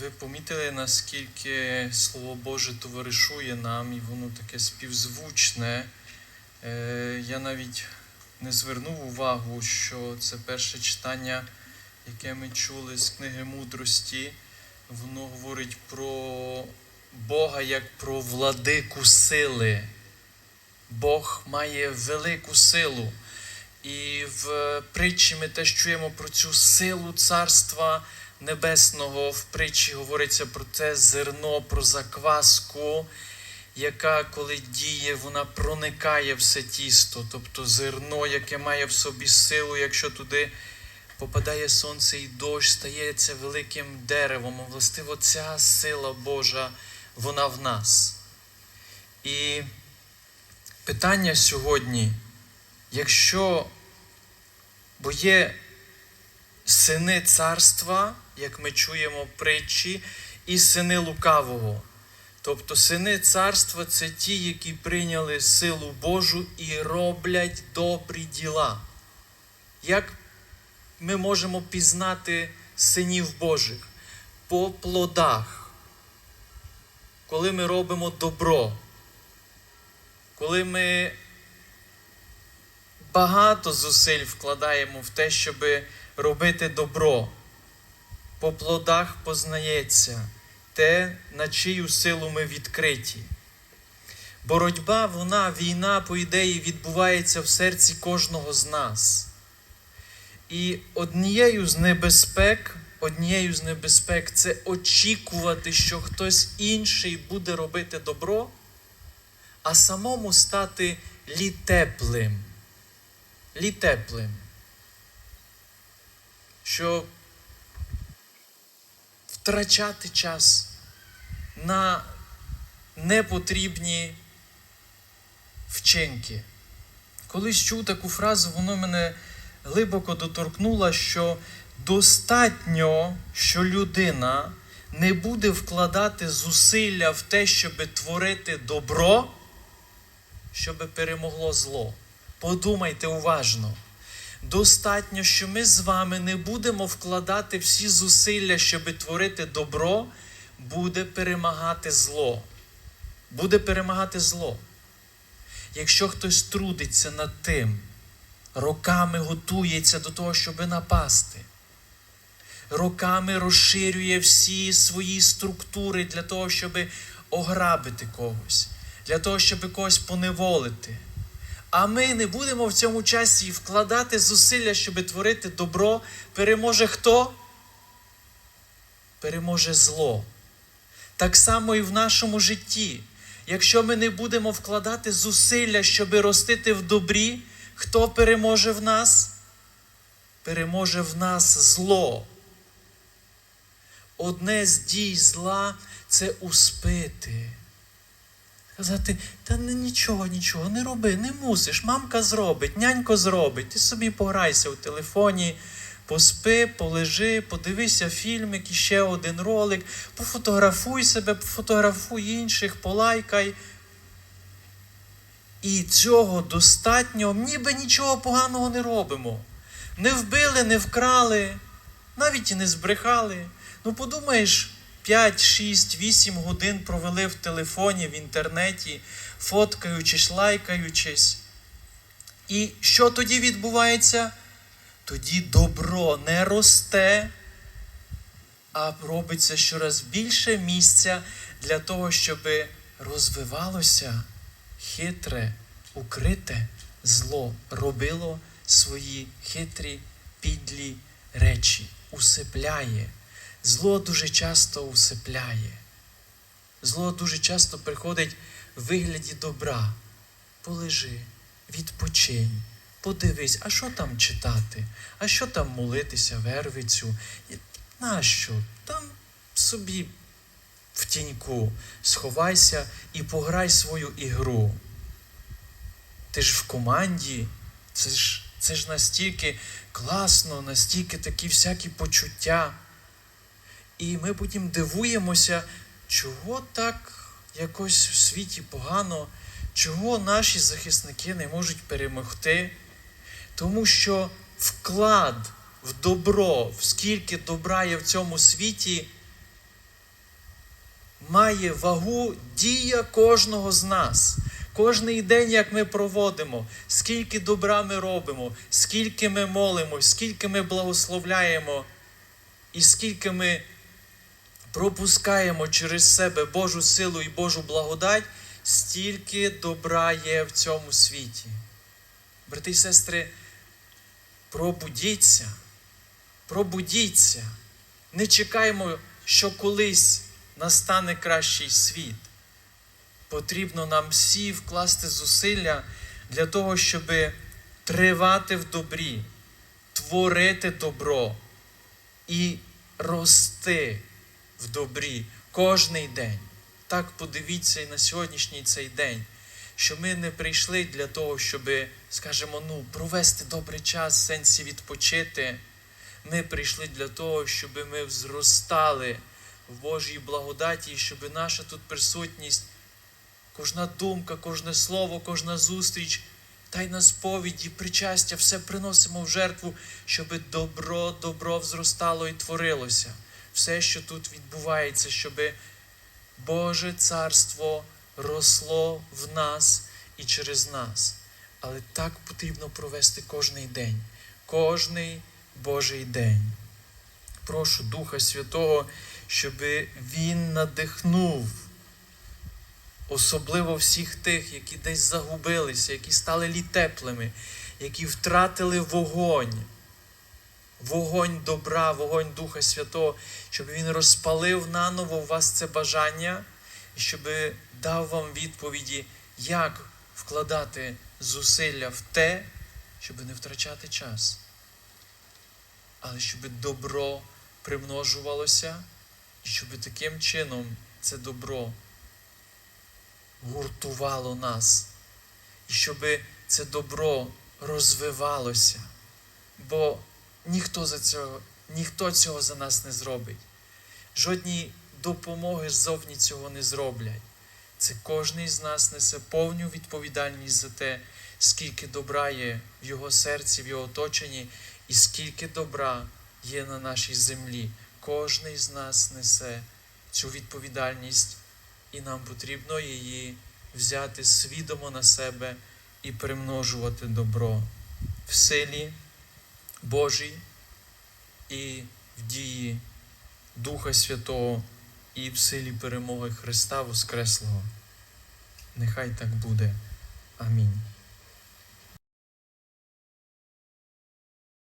Ви помітили, наскільки Слово Боже товаришує нам, і воно таке співзвучне. Е, Я навіть не звернув увагу, що це перше читання, яке ми чули з книги мудрості. Воно говорить про Бога як про владику сили. Бог має велику силу. І в притчі ми теж чуємо про цю силу царства небесного. В притчі говориться про те зерно, про закваску, яка, коли діє, вона проникає все тісто. Тобто зерно, яке має в собі силу, якщо туди попадає сонце і дощ, стається великим деревом. Властиво, ця сила Божа, вона в нас. І питання сьогодні, якщо бо є сини царства, як ми чуємо в притчі, і сини лукавого. Тобто сини царства це ті, які прийняли силу Божу і роблять добрі діла. Як ми можемо пізнати синів Божих? По плодах. Коли ми робимо добро, коли ми багато зусиль вкладаємо в те, щоб робити добро. По плодах познається те, на чию силу ми відкриті. Боротьба, вона, війна, по ідеї, відбувається в серці кожного з нас. І однією з небезпек, однією з небезпек це очікувати, що хтось інший буде робити добро, а самому стати літеплим літеплим, що втрачати час на непотрібні вчинки. Колись чув таку фразу, воно мене глибоко доторкнуло, що достатньо, що людина не буде вкладати зусилля в те, щоб творити добро, щоб перемогло зло. Подумайте уважно. Достатньо, що ми з вами не будемо вкладати всі зусилля, щоб творити добро, буде перемагати зло. Буде перемагати зло. Якщо хтось трудиться над тим, роками готується до того, щоб напасти, роками розширює всі свої структури для того, щоб ограбити когось, для того, щоб когось поневолити. А ми не будемо в цьому часі вкладати зусилля, щоб творити добро. Переможе хто? Переможе зло. Так само і в нашому житті. Якщо ми не будемо вкладати зусилля, щоб ростити в добрі, хто переможе в нас? Переможе в нас зло. Одне з дій зла це успити. Казати, та не нічого, нічого, не роби, не мусиш. Мамка зробить, нянько зробить. Ти собі пограйся у телефоні, поспи, полежи, подивися фільмик, і ще один ролик, пофотографуй себе, пофотографуй інших, полайкай. І цього достатньо, ніби нічого поганого не робимо. Не вбили, не вкрали, навіть і не збрехали. Ну, подумаєш. 5, 6, 8 годин провели в телефоні, в інтернеті, фоткаючись, лайкаючись. І що тоді відбувається? Тоді добро не росте, а робиться щораз більше місця для того, щоб розвивалося хитре, укрите зло, робило свої хитрі, підлі речі, усипляє. Зло дуже часто усипляє. Зло дуже часто приходить в вигляді добра. Полежи, відпочинь, подивись, а що там читати, а що там молитися, вервицю. Нащо? Там собі в тіньку сховайся і пограй свою ігру. Ти ж в команді, це ж, це ж настільки класно, настільки такі всякі почуття. І ми потім дивуємося, чого так якось в світі погано, чого наші захисники не можуть перемогти. Тому що вклад в добро, скільки добра є в цьому світі, має вагу дія кожного з нас. Кожний день, як ми проводимо, скільки добра ми робимо, скільки ми молимо, скільки ми благословляємо, і скільки ми пропускаємо через себе Божу силу і Божу благодать, стільки добра є в цьому світі. Брати і сестри, пробудіться, пробудіться. Не чекаємо, що колись настане кращий світ. Потрібно нам всі вкласти зусилля для того, щоб тривати в добрі, творити добро і рости в добрі кожний день. Так подивіться і на сьогоднішній цей день, що ми не прийшли для того, щоб, скажімо, ну, провести добрий час, в сенсі відпочити. Ми прийшли для того, щоб ми зростали в Божій благодаті, і щоб наша тут присутність, кожна думка, кожне слово, кожна зустріч, тайна сповіді, причастя, все приносимо в жертву, щоб добро, добро взростало і творилося. Все, що тут відбувається, щоб Боже царство росло в нас і через нас. Але так потрібно провести кожний день, кожний Божий день. Прошу Духа Святого, щоб Він надихнув, особливо всіх тих, які десь загубилися, які стали літеплими, які втратили вогонь, вогонь добра, вогонь Духа Святого, щоб Він розпалив наново у вас це бажання, і щоб дав вам відповіді, як вкладати зусилля в те, щоб не втрачати час але щоб добро примножувалося, і щоб таким чином це добро гуртувало нас, і щоб це добро розвивалося. Бо ніхто, за цього, ніхто цього за нас не зробить. Жодні допомоги ззовні цього не зроблять. Це кожен з нас несе повну відповідальність за те, скільки добра є в його серці, в його оточенні, і скільки добра є на нашій землі. Кожний з нас несе цю відповідальність, і нам потрібно її взяти свідомо на себе і примножувати добро в силі Божій і в дії Духа Святого і в силі перемоги Христа Воскреслого. Нехай так буде. Амінь.